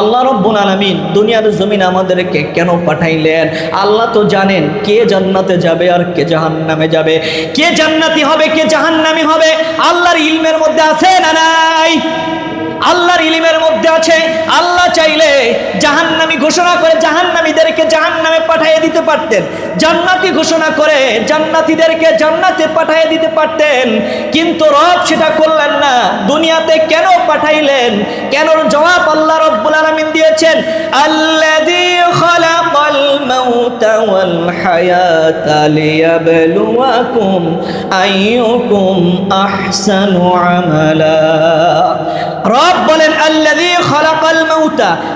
আল্লাহ রব্বুল আলমিন দুনিয়ার জমিন আমাদেরকে কেন পাঠাইলেন? আল্লাহ তো জানেন কে জান্নাতে যাবে আর কে জাহান নামে যাবে। কে জান্নাতি হবে, কে জাহান নামে হবে? আল্লাহর ইলমের মধ্যে আছে না নাই? আল্লাহর ইলিমের মধ্যে আছে, আল্লাহ চাইলে জাহান্নামী ঘোষণা করে জাহান্নামীদেরকে জাহান্নামে পাঠিয়ে দিতে পারতেন। জান্নাতি ঘোষণা করে জান্নাতীদেরকে জান্নাতে পাঠিয়ে দিতে পারতেন। কিন্তু রব সেটা করলেন না। দুনিয়াতে কেন পাঠাইলেন? কেন জবাব আল্লাহ রব্বুল আলামিন দিয়েছেন? আল্লাযী খালাকাল মাউতা ওয়াল হায়াতা লিয়াবলুয়াকুম আইয়ুকুম আহসানু আমালা। রব বলেন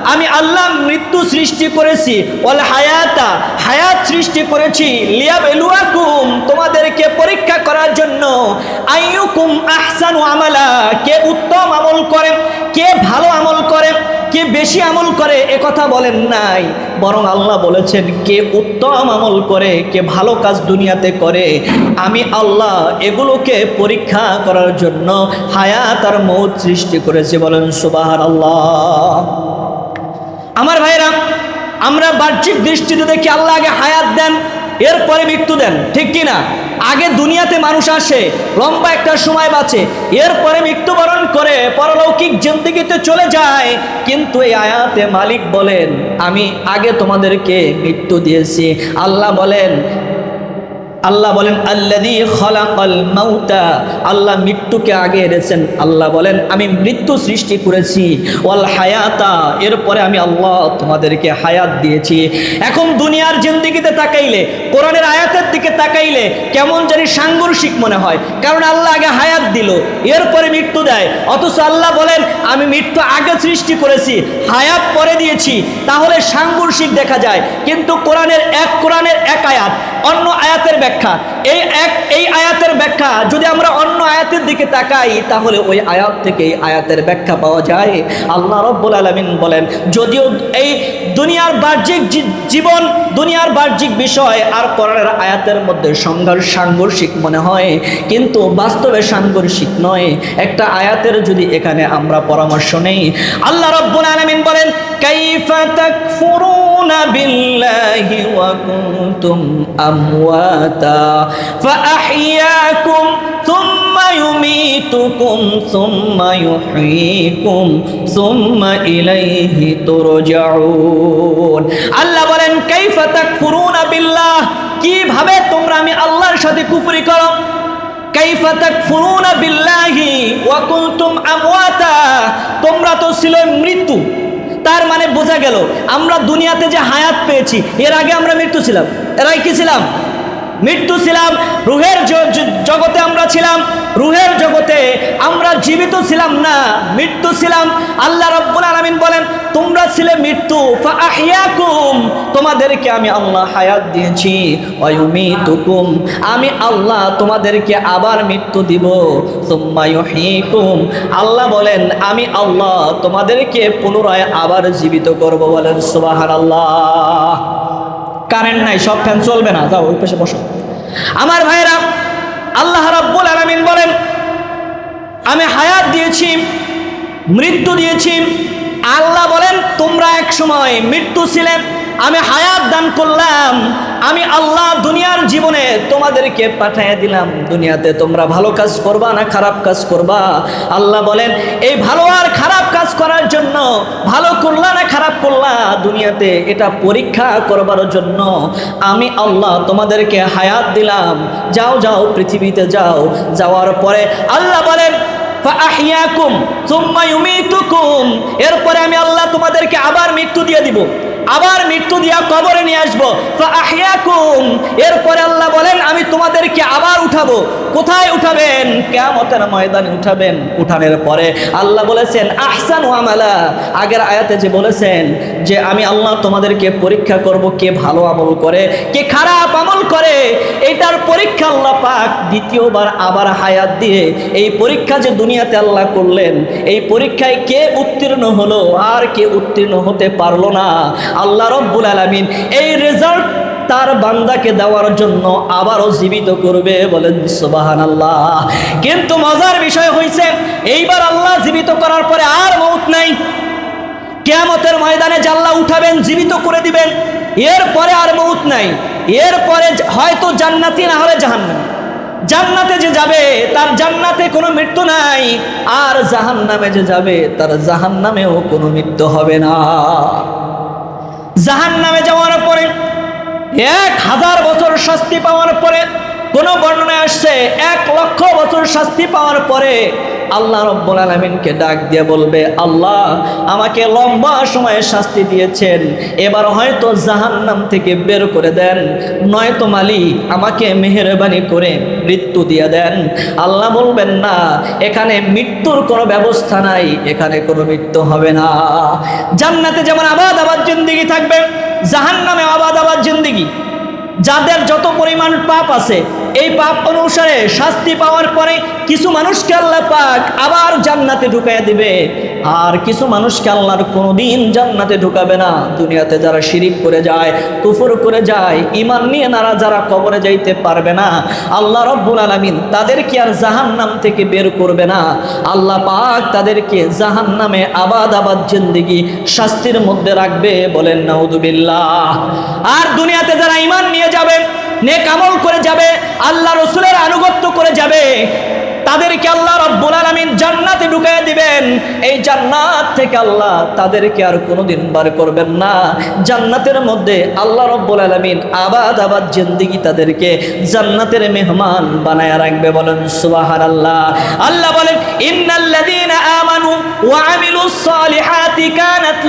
আমি আল্লাহ মৃত্যু সৃষ্টি করেছি। হায়াতা, হায়াত সৃষ্টি করেছি। তোমাদেরকে পরীক্ষা করার জন্য। আইয়ুকুম আমালা, কে উত্তম আমল করে, কে ভালো আমল করে। কে বেশি আমল করে, এ কথা বলেন নাই। বরং আল্লাহ বলেছেন, কে উত্তম আমল করে, কে ভালো কাজ দুনিয়াতে করে, আমি আল্লাহ এগুলোকে পরীক্ষা করার জন্য হায়াত আর মৌত সৃষ্টি করেছি বলেন সুবাহার আল্লাহ আমার ভাইরা আমরা বাহ্যিক দৃষ্টিতে দেখি আল্লাহ আগে হায়াত দেন এরপরে মৃত্যু দেন, ঠিক কি না আগে দুনিয়াতে মানুষ আসে, লম্বা একটা সময় বাঁচে, এরপরে মৃত্যুবরণ করে পরলৌকিক জিন্দিগিতে চলে যায়, কিন্তু এই আয়াতে মালিক বলেন, আমি আগে তোমাদেরকে মৃত্যু দিয়েছি। আল্লাহ বলেন আল্লাহ বলেন আল্লাহ মৃত্যুকে আগে এনেছেন। আল্লাহ বলেন, আমি মৃত্যু সৃষ্টি করেছি। ওয়াল হায়াতা এরপরে আমি আল্লাহ তোমাদেরকে হায়াত দিয়েছি। এখন দুনিয়ার জিন্দিগিতে তাকাইলে, কোরআনের আয়াতের দিকে তাকাইলে, কেমন জানি সাংঘর্ষিক মনে হয়। কারণ আল্লাহ আগে হায়াত দিল, এরপরে মৃত্যু দেয়। অথচ আল্লাহ বলেন, আমি মৃত্যু আগে সৃষ্টি করেছি, হায়াত পরে দিয়েছি, তাহলে সাংঘর্ষিক দেখা যায়। কিন্তু কোরআনের এক কোরআনের এক আয়াত, অন্য আয়াতের ব্যাখ্যা এই এক, এই আয়াতের ব্যাখ্যা, যদি আমরা অন্য আয়াতের দিকে তাকাই, তাহলে ওই আয়াত থেকে এই আয়াতের ব্যাখ্যা পাওয়া যায়। আল্লাহ রব্বুল আলমিন বলেন, যদিও এই দুনিয়ার বাহ্যিক জীবন, দুনিয়ার বাহ্যিক বিষয় আর কোরআনের আয়াতের মধ্যে সংঘর্ষ, সাংঘর্ষিক মনে হয়, কিন্তু বাস্তবে সাংঘর্ষিক নয়। একটা আয়াতের যদি এখানে আমরা পরামর্শ নেই, আল্লাহ রব্বুল আলমিন বলেন, কাইফা তাকফুরুনা বিল্লাহি ওয়া কুনতুম আমওয়াতা فأحياكم ثم يميتكم ثم يحييكم ثم إليه ترجعون আল্লাহ বলেন কাইফা তাকফুরুনা বিল্লাহ কিভাবে তোমরা আমি আল্লাহর সাথে কুফরি করো কাইফা তাকফুরুনা বিল্লাহি ওয়া কুনতুম আমওয়াতা তোমরা তো ছিল মৃত্যু তার মানে বোঝা গেল, আমরা দুনিয়াতে যে হায়াত পেয়েছি, এর আগে আমরা মৃত্যু ছিলাম। এরাই কি ছিলাম? মৃত্যু ছিলাম, রুহের জগতে আমরা ছিলাম, রুহের জগতে আমরা জীবিত ছিলাম না, মৃত্যু ছিলাম। আল্লাহ রব্বুল আলামিন বলেন, তোমরা ছিলে মৃত্যু তোমাদেরকে আমি আল্লাহ হায়াত দিয়েছি, ওয়ায়ুমিতুকুম, আমি আল্লাহ তোমাদেরকে আবার মৃত্যু দিব আল্লাহ বলেন, আমি আল্লাহ তোমাদেরকে পুনরায় আবার জীবিত করব বলেন সুবহানাল্লাহ। কারেন্ট নাই, সব ফ্যান চলবে না। যাও, ওই পাশে বসো। আমার ভাইয়েরা, আল্লাহ রাব্বুল আলামিন বলেন, আমি হায়াত দিয়েছি, মৃত্যু দিয়েছি। আল্লাহ বলেন, তোমরা এক সময় মৃত্যু ছিলেন আমি হায়াত দান করলাম, আমি আল্লাহ দুনিয়ার জীবনে তোমাদেরকে পাঠিয়ে দিলাম। দুনিয়াতে তোমরা ভালো কাজ করবা না খারাপ কাজ করবা? আল্লাহ বলেন, এই ভালো আর খারাপ কাজ করার জন্য, ভালো করলা না খারাপ করলা, দুনিয়াতে এটা পরীক্ষা করবার জন্য আমি আল্লাহ তোমাদেরকে হায়াত দিলাম। যাও যাও, পৃথিবীতে যাও। যাওয়ার পরে আল্লাহ বলেন এরপরে আমি আল্লাহ তোমাদেরকে আবার মৃত্যু দিয়ে দিব। আবার মৃত্যু দিয়া কবরে নিয়ে আসব। এরপরে আল্লাহ বলেন, আমি তোমাদেরকে আবার উঠাবো। কোথায় উঠাবেন? কিয়ামতের ময়দানে উঠাবেন। উঠানোর পরে আল্লাহ বলেছেন, আহসান আমালা। আগের আয়াতে যে বলেছেন যে, আমি আল্লাহ তোমাদেরকে পরীক্ষা করব কে ভালো আমল করে, কে খারাপ আমল করে। এটার পরীক্ষা আল্লাহ পাক দ্বিতীয়বার আবার হায়াত দিয়ে এই পরীক্ষা যে দুনিয়াতে আল্লাহ করলেন, এই পরীক্ষায় কে উত্তীর্ণ হলো আর কে উত্তীর্ণ হতে পারল না। আল্লাহ রব্বুল আলামিন এই রেজাল্ট তার বান্দাকে দেওয়ার জন্য আবারও জীবিত করবে বলেন সুবাহান আল্লাহ কিন্তু মজার বিষয় হয়েছে এইবার আল্লাহ জীবিত করার পরে আর মৌত নাই। কেয়ামতের ময়দানে জাল্লা উঠাবেন, জীবিত করে দিবেন এরপরে আর মৌত নাই। এরপরে হয়তো জান্নাতি, না হলে জাহান্নামী। জান্নাতে যে যাবে, তার জান্নাতে কোনো মৃত্যু নাই। আর জাহান্নামে যে যাবে, তার জাহান্নামেও কোনো মৃত্যু হবে না। জাহান্নামে যাওয়ার পরে এক হাজার বছর শাস্তি পাওয়ার পরে কোন বর্ণনায় আসছে, এক লক্ষ বছর শাস্তি পাওয়ার পরে আল্লাহ রব্বুল আলমিনকে ডাক দিয়ে বলবে, আল্লাহ আমাকে লম্বা সময়ে শাস্তি দিয়েছেন, এবার হয়তো জাহান্নাম থেকে বের করে দেন। নয়তো মালিক আমাকে মেহরবানি করে মৃত্যু দিয়ে দেন। আল্লাহ বলবেন, না, এখানে মৃত্যুর কোনো ব্যবস্থা নাই, এখানে কোনো মৃত্যু হবে না। জান্নাতে যেমন আবাদ আবাদ জিন্দিগি থাকবে, জাহান্নামে আবাদ আবাদ জিন্দিগি। যাদের যত পরিমাণ পাপ আছে এই পাপ অনুসারে শাস্তি পাওয়ার পরে কিছু মানুষকে আল্লাহ পাক আবার জান্নাতে ঢুকাইয়া দিবে। আর কিছু মানুষকে আল্লাহর কোনোদিন জান্নাতে ঢুকাবে না। দুনিয়াতে যারা শিরিক করে যায়, কুফর করে যায় ইমান নিয়ে নারা যারা কবরে যাইতে পারবে না, আল্লাহ রব্বুল আলমিন তাদেরকে আর জাহান্নাম থেকে বের করবে না। আল্লাহ পাক তাদেরকে জাহান্নামে আবাদ আবাদ জিন্দিগি শাস্তির মধ্যে রাখবে বলেন নাউদুবিল্লাহ আর দুনিয়াতে যারা ইমান নিয়ে যাবে নেক আমল করে যাবে, আল্লাহ রসুলের আনুগত্য করে যাবে, তাদেরকে আল্লাহ রব্বুল আলামিন জান্নাতে ঢুকাইয়া দিবেন। এই জান্নাত থেকে আল্লাহ তাদেরকে আর কোনোদিন বার করবেন না। জান্নাতের মধ্যে আল্লাহ রব্বুল আলামিন আবাদ আবাদ জিন্দিগি তাদেরকে জান্নাতের মেহমান বানায় রাখবে বলেন, সুবহানাল্লাহ। আল্লাহ আল্লাহ বলেন, ইন্নাল্লাযীনা আমানু ওয়া আমিলুস সালিহাতি। কানাত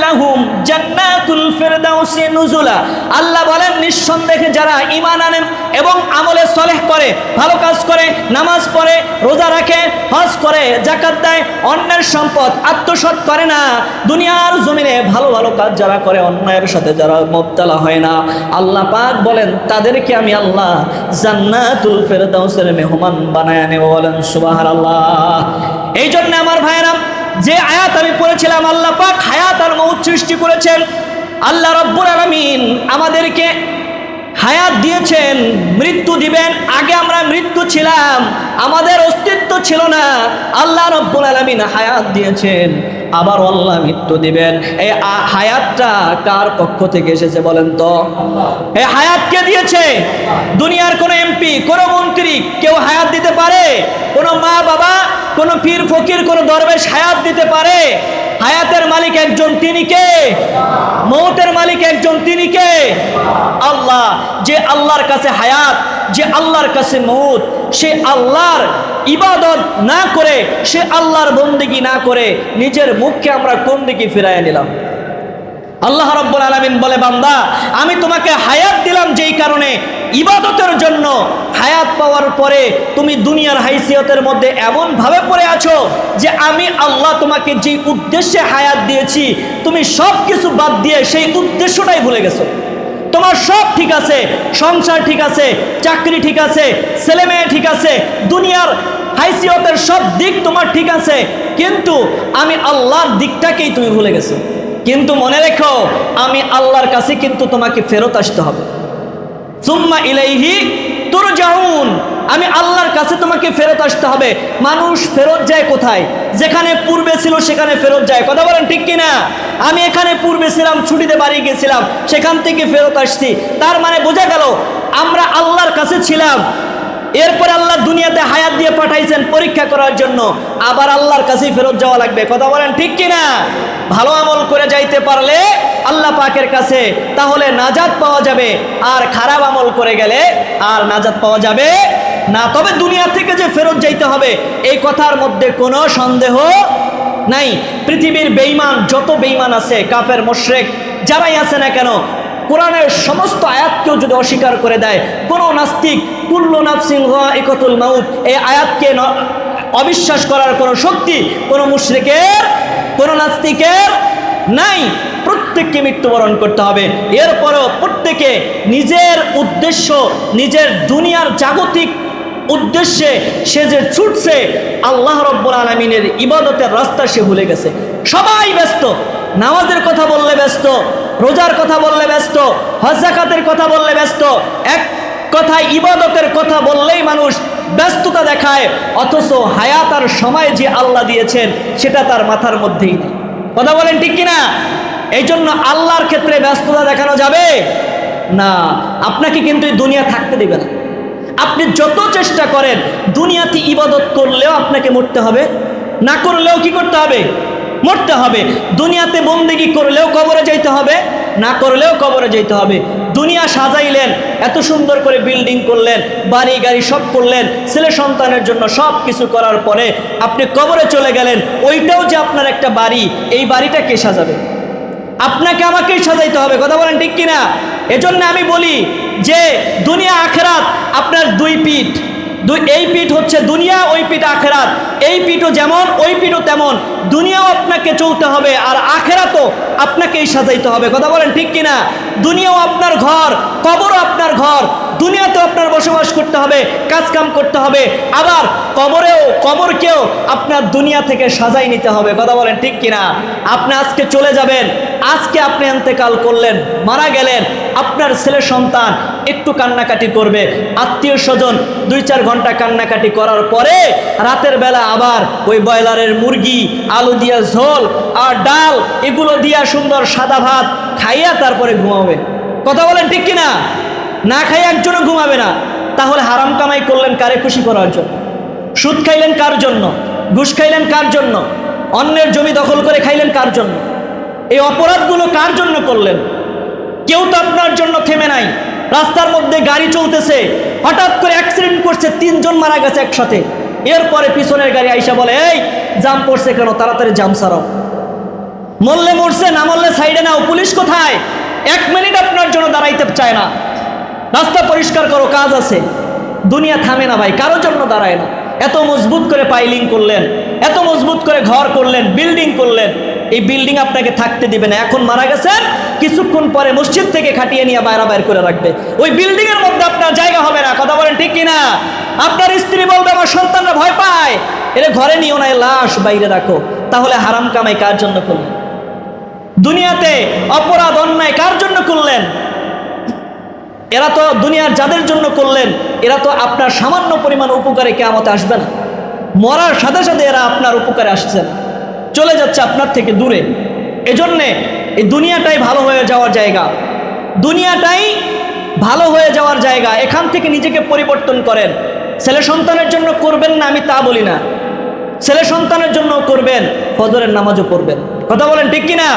জান্নাতুল ফিরদাউসি নুজুলা। আল্লাহ বলেন, নিঃসন্দেহে যারা ঈমান এবং আমলে সলেহ করে, ভালো কাজ করে, নামাজ পড়ে, রোজা রাখে, হজ করে জাকাত অন্যের সম্পদ আত্মসৎ করে না। দুনিয়ার জমিনে ভালো ভালো কাজ যারা করে অন্যায়ের সাথে যারা মোবতালা হয় না। আল্লাহ পাক বলেন, তাদেরকে আমি আল্লাহ জান্নাতুল ফেরদাউসের মেহমান বানায় নেব বলেন, সুবহানাল্লাহ। এই জন্য আমার ভাইয়েরা যে আয়াত আমি পড়েছিলাম আল্লাহ পাক হায়াত আর মৌত সৃষ্টি করেছেন। আল্লাহ রব্বুল আলমিন আমাদেরকে হায়াত দিয়েছেন মৃত্যু দিবেন, আগে আমরা মৃত্যু ছিলাম, আমাদের অস্তিত্ব ছিল না। আল্লাহ রব্বুল আলমিন হায়াত দিয়েছেন, আবার আল্লাহ মৃত্যু দিবেন। এই হায়াতটা কার পক্ষ থেকে এসেছে বলেন তো? এই হায়াত কে দিয়েছে? দুনিয়ার কোনো এমপি, কোনো মন্ত্রী কেউ হায়াত দিতে পারে? কোনো মা বাবা কোনো পীর ফকির কোনো দরবেশ হায়াত দিতে পারে? হায়াতের মালিক একজন তিনি কে? মৌতের মালিক একজন তিনি কে? আল্লাহ। যে আল্লাহর কাছে হায়াত, যে আল্লাহর কাছে মৌত, সে আল্লাহর ইবাদত না করে, সে আল্লাহর বন্দিগি না করে নিজের মুখকে আমরা কোন দিকে ফিরাইয়া নিলাম? আল্লাহ রব্বুল আলমিন বলে, বান্দা, আমি তোমাকে হায়াত দিলাম যেই কারণে ইবাদতের জন্য হায়াত পাওয়ার পরে তুমি দুনিয়ার হাইসিয়তের মধ্যে এমনভাবে পড়ে আছো যে আমি আল্লাহ তোমাকে যে উদ্দেশ্যে হায়াত দিয়েছি, তুমি সব কিছু বাদ দিয়ে সেই উদ্দেশ্যটাই ভুলে গেছো। তোমার সব ঠিক আছে, সংসার ঠিক আছে, চাকরি ঠিক আছে ছেলে মেয়ে ঠিক আছে, দুনিয়ার হাইসিয়তের সব দিক তোমার ঠিক আছে, কিন্তু আমি আল্লাহর দিকটাকেই তুমি ভুলে গেছো। কিন্তু মনে রেখো, আমি আল্লাহর কাছে কিন্তু তোমাকে ফেরত আসতে হবে। সুম্মা ইলাইহি তুরজাউন, আমি আল্লাহর কাছে তোমাকে ফেরত আসতে হবে। মানুষ ফেরত যায় কোথায়? যেখানে পূর্বে ছিল, সেখানে ফেরত যায়। কথা বলেন ঠিক কিনা? আমি এখানে পূর্বে ছিলাম, ছুটিতে বাড়ি গেছিলাম, সেখান থেকে ফেরত আসছি। তার মানে বোঝা গেল, আমরা আল্লাহর কাছে ছিলাম। এরপরে আল্লাহ দুনিয়াতে হায়াত দিয়ে পাঠাইছেন পরীক্ষা করার জন্য। আবার আল্লাহর কাছেই ফেরত যাওয়া লাগবে। কথা বলেন ঠিক কিনা? ভালো যাইতে পারলে আল্লাহ পাকের কাছে তাহলে নাজাত পাওয়া যাবে। আর খারাপ আমল করে গেলে আর নাজাত পাওয়া যাবে না। তবে দুনিয়া থেকে যে ফেরত যাইতে হবে, এই কথার মধ্যে কোনো সন্দেহ নাই। পৃথিবীর বেইমান যত বেইমান আছে, কাফের, মোশরেক, যারাই আছে না কেন, কোরআনের সমস্ত আয়াতকেও যদি অস্বীকার করে দেয়, কোনো নাস্তিক, কুল্লু নাফসিং একতুল মাউত, এই আয়াতকে অবিশ্বাস করার কোনো শক্তি কোনো মুশরিকের, কোনো নাস্তিকের নাই, প্রত্যেককে মৃত্যুবরণ করতে হবে। এরপরও প্রত্যেকে নিজের উদ্দেশ্য, নিজের দুনিয়ার জাগতিক উদ্দেশ্যে সে যে ছুটছে, আল্লাহ রব্বুল আলমিনের ইবাদতের রাস্তা সে ভুলে গেছে। সবাই ব্যস্ত, নামাজের কথা বললে ব্যস্ত, রোজার কথা বললে ব্যস্ত হজাকাতের কথা বললে ব্যস্ত, এক কথায় ইবাদতের কথা বললেই মানুষ ব্যস্ততা দেখায়, অথচ হায়াত আর সময় যে আল্লাহ দিয়েছেন, সেটা তার মাথার মধ্যেই নেই। কথা বলেন ঠিক কিনা? এই জন্য আল্লাহর ক্ষেত্রে ব্যস্ততা দেখানো যাবে? না, আপনাকে কিন্তু দুনিয়া থাকতে দেবে না। আপনি যত চেষ্টা করেন, দুনিয়াতে ইবাদত করলেও আপনাকে মরতে হবে, না করলেও কি করতে হবে? মরতে হবে। দুনিয়াতে বন্দেগি করলেও কবরে যাইতে হবে, না করলেও কবরে যাইতে হবে। দুনিয়া সাজাইলেন, এত সুন্দর করে বিল্ডিং করলেন, বাড়ি, গাড়ি সব করলেন, ছেলে সন্তানের জন্য সব কিছু করার পরে আপনি কবরে চলে গেলেন, ওইটাও যে আপনার একটা বাড়ি, এই বাড়িটা কে সাজাবে? আপনাকে আমাকেই সাজাইতে হবে, কথা বলেন ঠিক কিনা? এজন্য আমি বলি যে দুনিয়া আখরাত আপনার দুই পিঠ। এই পিঠ হচ্ছে দুনিয়া, ওই পিঠ আখেরাত। এই পিঠও যেমন, ওই পিঠও তেমন। দুনিয়াও আপনাকে চলতে হবে, আর আখেরাতও আপনাকেই সাজাইতে হবে। কথা বলেন ঠিক কিনা? দুনিয়াও আপনার ঘর, কবরও আপনার ঘর। দুনিয়াতেও আপনার বসবাস করতে হবে কাজ কাম করতে হবে, আবার কবরেও, কবরকেও আপনার দুনিয়া থেকে সাজাই নিতে হবে। কথা বলেন ঠিক কিনা? আপনি আজকে চলে যাবেন, আজকে আপনি এন্তেকাল করলেন, মারা গেলেন, আপনার ছেলে সন্তান একটু কান্নাকাটি করবে, আত্মীয় স্বজন দুই চার ঘণ্টা কান্নাকাটি করার পরে রাতের বেলা আবার ওই ব্রয়লারের মুরগি, আলু দিয়া ঝোল আর ডাল, এগুলো দিয়া সুন্দর সাদা ভাত খাইয়া তারপরে ঘুমাবে। কথা বলেন ঠিক কিনা? না খাই একজনও ঘুমাবে না। তাহলে হারাম কামাই করলেন কারে খুশি করার জন্য? সুদ খাইলেন কার জন্য? ঘুষ খাইলেন কার জন্য? অন্যের জমি দখল করে খাইলেন কার জন্য? এই অপরাধগুলো কার জন্য করলেন? কেউ তো আপনার জন্য থেমে নাই। রাস্তার মধ্যে গাড়ি চলতেছে। হঠাৎ করে অ্যাক্সিডেন্ট করছে, তিনজন মারা গেছে একসাথে। এরপরে পিছনের গাড়ি আইসা বলে, এই জাম পড়ছে কেন? তাড়াতাড়ি জাম সারাও। মরলে মরছে, না মরলে সাইডে নাও। পুলিশ কোথায়? এক মিনিট আপনার জন্য দাঁড়াইতে চায় না। রাস্তা পরিষ্কার করো, কাজ আছে। দুনিয়া থামে না ভাই কারোর জন্য দাঁড়ায় না। এত মজবুত করে পাইলিং করলেন, এত মজবুত করে ঘর করলেন, বিল্ডিং করলেন, এই বিল্ডিং আপনাকে থাকতে দিবে না। এখন মারা গেছেন, কিছুক্ষণ পরে মসজিদ থেকে খাটিয়ে নিয়ে বাইরা বাইর করে রাখবে। ওই বিল্ডিং এর মধ্যে আপনার জায়গা হবে না, কথা বলেন ঠিক কিনা? আপনার স্ত্রী বলবে, আমার সন্তানরা ভয় পায়। এরে ঘরে নিও না লাশ বাইরে রাখো। তাহলে হারাম কামাই কার জন্য করলেন? দুনিয়াতে অপরাধ, অন্যায় কার জন্য করলেন? এরা তো দুনিয়ার যাদের জন্য করলেন, এরা তো আপনার সামান্য পরিমাণ উপকারে কেমতে আসবে না। মরার সাথে সাথে এরা আপনার উপকারে আসছে না। চলে যাচ্ছে আপনার থেকে দূরে। এজন্যে এই দুনিয়াটাই ভালো হয়ে যাওয়ার জায়গা। দুনিয়াটাই ভালো হয়ে যাওয়ার জায়গা। এখান থেকে নিজেকে পরিবর্তন করেন। ছেলে সন্তানের জন্য করবেন না, আমি তা বলি না। ছেলে সন্তানের জন্য করবেন, ফজরের নামাজও পড়বেন। কথা বলেন ঠিক কিনা?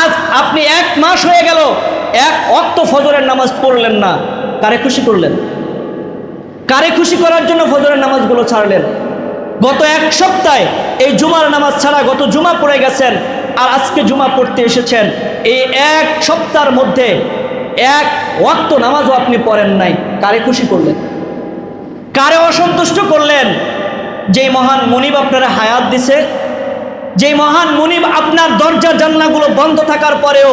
আজ আপনি এক মাস হয়ে গেল এক অক্ত ফজরের নামাজ পড়লেন না, কারে খুশি করলেন? কারে খুশি করার জন্য ফজরের নামাজগুলো ছাড়লেন? গত এক সপ্তাহে এই জুমার নামাজ ছাড়া গত জুমা পড়ে গেছেন আর আজকে জুমা পড়তে এসেছেন। এই এক সপ্তাহের মধ্যে এক ওয়াক্ত নামাজও আপনি পড়েন নাই, কারে খুশি করলেন? কারে অসন্তুষ্ট করলেন? যেই মহান মনিব আপনারা হায়াত দিছে, যেই মহান মনিব আপনার দরজা জানলাগুলো বন্ধ থাকার পরেও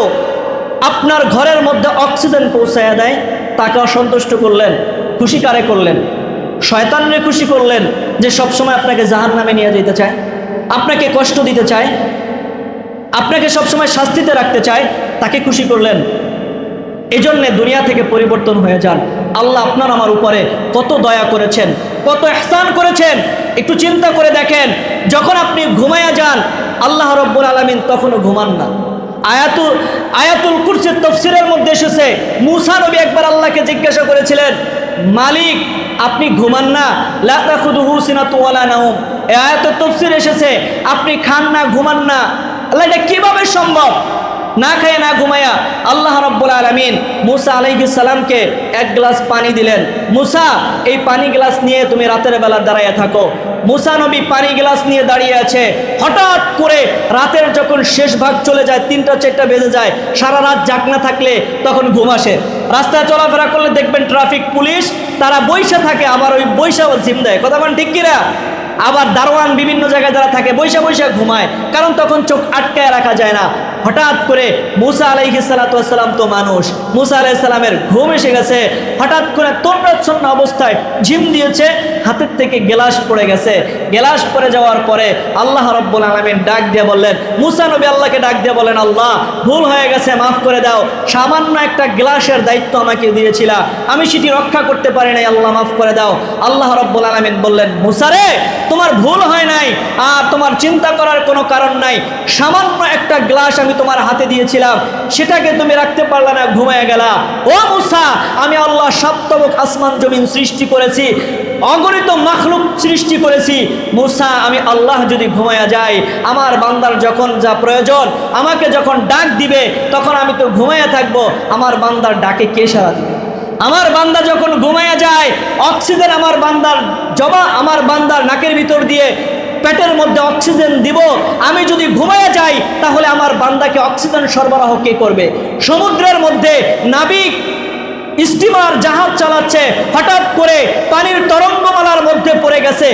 আপনার ঘরের মধ্যে অক্সিজেন পৌঁছায়া দেয়, তাকে অসন্তুষ্ট করলেন খুশি কারে করলেন। শয়তানরে খুশি করলেন যে সবসময় আপনাকে জাহান নামে নিয়ে যেতে চায়, আপনাকে কষ্ট দিতে চায়, আপনাকে সবসময় শাস্তিতে রাখতে চায়, তাকে খুশি করলেন। এই জন্যে দুনিয়া থেকে পরিবর্তন হয়ে যান। আল্লাহ আপনার আমার উপরে কত দয়া করেছেন, কত এহসান করেছেন। একটু চিন্তা করে দেখেন, যখন আপনি ঘুমায়া যান, আল্লাহ রব্বুল আলমিন তখনও ঘুমান না। আয়াতুল আয়াতুল কুরসির তফসিরের মধ্যে এসেছে। মুসা নবী একবার আল্লাহকে জিজ্ঞাসা করেছিলেন, মালিক, আপনি ঘুমান না? লাতা খুদু হুসিনা তোয়ালা নাউম এ আয়াতের তফসির এসেছে, আপনি খান না, ঘুমান না। আল্লাহ এটা কীভাবে সম্ভব? না খায় না ঘুমায়া আল্লাহ রব্বুল আলমিন মুসা সালামকে এক গ্লাস পানি দিলেন। মুসা, এই পানি গ্লাস নিয়ে তুমি রাতের বেলা দাঁড়াইয়া থাকো। মুসা নবী পানি গ্লাস নিয়ে দাঁড়িয়ে আছে। হঠাৎ করে রাতের যখন শেষ ভাগ চলে যায়, তিনটা চারটা বেজে যায়, সারা রাত জাগ না থাকলে তখন ঘুম আসে। রাস্তায় চলাফেরা করলে দেখবেন ট্রাফিক পুলিশ, তারা বৈশা থাকে, আবার ওই বৈশাও জিম দেয় কথা বলেন ঠিক কিনা? আবার দারোয়ান বিভিন্ন জায়গায় যারা থাকে বৈশা বৈশা ঘুমায়। কারণ তখন চোখ আটকায় রাখা যায় না। হঠাৎ করে মুসা আলাইহি সালাতাম তো মানুষ। মুসা আলাইসাল্লামের ঘুম এসে গেছে। হঠাৎ করে তন্দ্রাচ্ছন্ন অবস্থায় ঝিম দিয়েছে। হাতের থেকে গেলাস পড়ে গেছে। গেলাস পড়ে যাওয়ার পরে আল্লাহ রব্বুল আলমিন ডাক দিয়ে বললেন, মুসা নবী আল্লাহকে ডাক দিয়ে বলেন, আল্লাহ, ভুল হয়ে গেছে, মাফ করে দাও। সামান্য একটা গ্লাসের দায়িত্ব আমাকে দিয়েছিলা। আমি সেটি রক্ষা করতে পারি নাই, আল্লাহ মাফ করে দাও। আল্লাহ রব্বুল আলমিন বললেন মুসারে তোমার ভুল হয় নাই। আর তোমার চিন্তা করার কোনো কারণ নাই। সামান্য একটা গ্লাস আমি তোমার হাতে দিয়েছিলাম, সেটাকে তুমি রাখতে পারলে না, ঘুমায় গেলা। ও মুসা, আমি আল্লাহ সপ্তমক আসমান জমিন সৃষ্টি করেছি, অগণিত মাখলুক সৃষ্টি করেছি। মুসা, আমি আল্লাহ যদি ঘুমায়া যাই, আমার বান্দার যখন যা প্রয়োজন, আমাকে যখন ডাক দিবে, তখন আমি তো ঘুমায়া থাকব। আমার বান্দার ডাকে কে সারা দিবে? আমার বান্দা যখন ঘুমায়া যায়, অক্সিজেন আমার বান্দার জবা, আমার বান্দার নাকের ভিতর দিয়ে পেটের মধ্যে অক্সিজেন দিব, আমি যদি ঘুমায়া যাই, তাহলে আমার বান্দাকে অক্সিজেন সরবরাহ কে করবে? সমুদ্রের মধ্যে নাবিক স্টিমার জাহাজ চালাচ্ছে, হঠাৎ করে পানির তরঙ্গমালার মধ্যে পড়ে গেছে।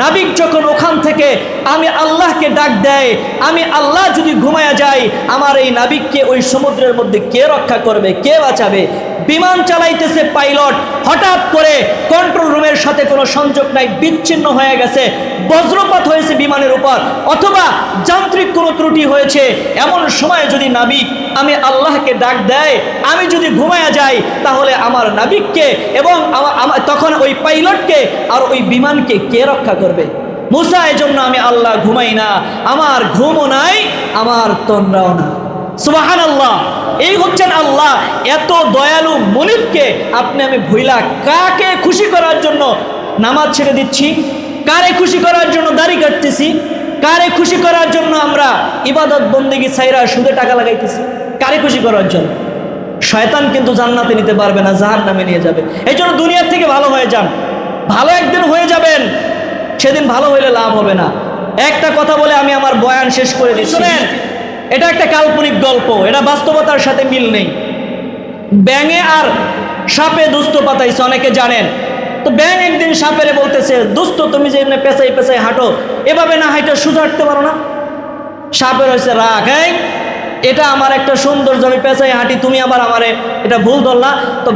নাবিক যখন ওখান থেকে, আমি আল্লাহকে ডাক দেয়, আমি আল্লাহ যদি ঘুমায়া যাই, আমার এই নাবিককে ওই সমুদ্রের মধ্যে কে রক্ষা করবে, কে বাঁচাবে? বিমান চালাইতেছে পাইলট। হঠাৎ করে কন্ট্রোল রুমের সাথে কোনো সংযোগ নাই, বিচ্ছিন্ন হয়ে গেছে। বজ্রপাত হয়েছে বিমানের উপর, অথবা যান্ত্রিক কোনো ত্রুটি হয়েছে। এমন সময় যদি নাবিক আমি আল্লাহকে ডাক দেয়, আমি যদি ঘুমায়া যাই, তাহলে আমার নাবিককে এবং তখন ওই পাইলটকে আর ওই বিমানকে কে রক্ষা করবে? মুসা জন্য আমি আল্লাহ ঘুমাই না। আমার ঘুমও নাই, আমার তন্দ্রাও না সুবাহান আল্লাহ এই হচ্ছেন আল্লাহ। এত দয়ালু মনিবকে আপনি আমি ভুইলা কাকে খুশি করার জন্য নামাজ ছেড়ে দিচ্ছি? কারে খুশি করার জন্য দাড়ি কাটতেছি? কারে খুশি করার জন্য আমরা ইবাদত বন্দিগি সাইরা সুদে টাকা লাগাইতেছি? কারে খুশি করার জন্য? শয়তান কিন্তু জান্নাতে নিতে পারবে না জাহান নামে নিয়ে যাবে। এই জন্য দুনিয়ার থেকে ভালো হয়ে যান। ভালো একদিন হয়ে যাবেন, সেদিন ভালো হইলে লাভ হবে না। একটা কথা বলে আমি আমার বয়ান শেষ করে দিই এটা একটা কাল্পনিক গল্প, এটা বাস্তবতার সাথে মিল নেই। ব্যাঙে আর সাপে দুস্থ পাতাইছে, অনেকে জানেন। তো ব্যাং একদিন সাপেরে বলতেছে দুস্থ তুমি যে এমনি পেঁচাই পেঁচাই হাঁটো, এভাবে না হাঁটো সোজা হাঁটতে পারো না? সাপের হয়েছে রাগ এই, এটা আমার একটা সৌন্দর্য, আমি পেঁচাই হাঁটি, তুমি আবার আমারে এটা ভুল ধরলা। তো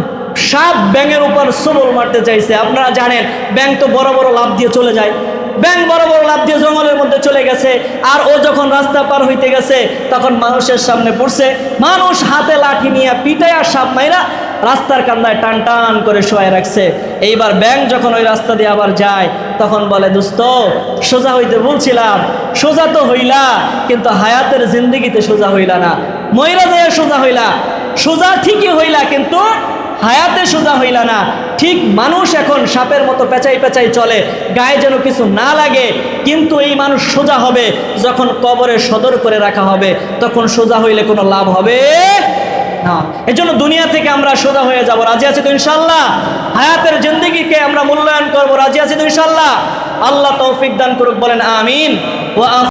সাপ ব্যাঙের উপর সবল মারতে চাইছে। আপনারা জানেন ব্যাং তো বড় বড় লাভ দিয়ে চলে যায়। ব্যাং বড় বড় লাভ দিয়ে জঙ্গলের মধ্যে চলে গেছে। আর ও যখন রাস্তা পার হইতে গেছে, তখন মানুষের সামনে পড়ছে। মানুষ হাতে লাঠি নিয়ে পিটায় আর সাপ মাইরা রাস্তার কান্দায় টান টান করে শোয়াই রাখছে। এইবার ব্যাং যখন ওই রাস্তা দিয়ে আবার যায়, তখন বলে, দোস্ত, সোজা হইতে বলছিলাম, সোজা তো হইলা, কিন্তু হায়াতের জিন্দিগিতে সোজা হইলা না। ময়রা যায় সোজা হইলা। সোজা ঠিকই হইলা, কিন্তু হায়াতে সোজা হইলা না। ঠিক মানুষ এখন সাপের মতো পেঁচাই পেঁচাই চলে, গায়ে যেন কিছু না লাগে। কিন্তু এই মানুষ সোজা হবে, যখন কবরে সদর করে রাখা হবে, তখন সোজা হইলে কোনো লাভ হবে না। এই জন্য দুনিয়া থেকে আমরা সোজা হয়ে যাব। রাজি আছি তো ইনশাল্লাহ হায়াতের জিন্দিগিকে আমরা মূল্যায়ন করব। রাজি আছি তো ইনশাল্লাহ আল্লাহ তৌফিক দান করুক, বলেন আমিন। ও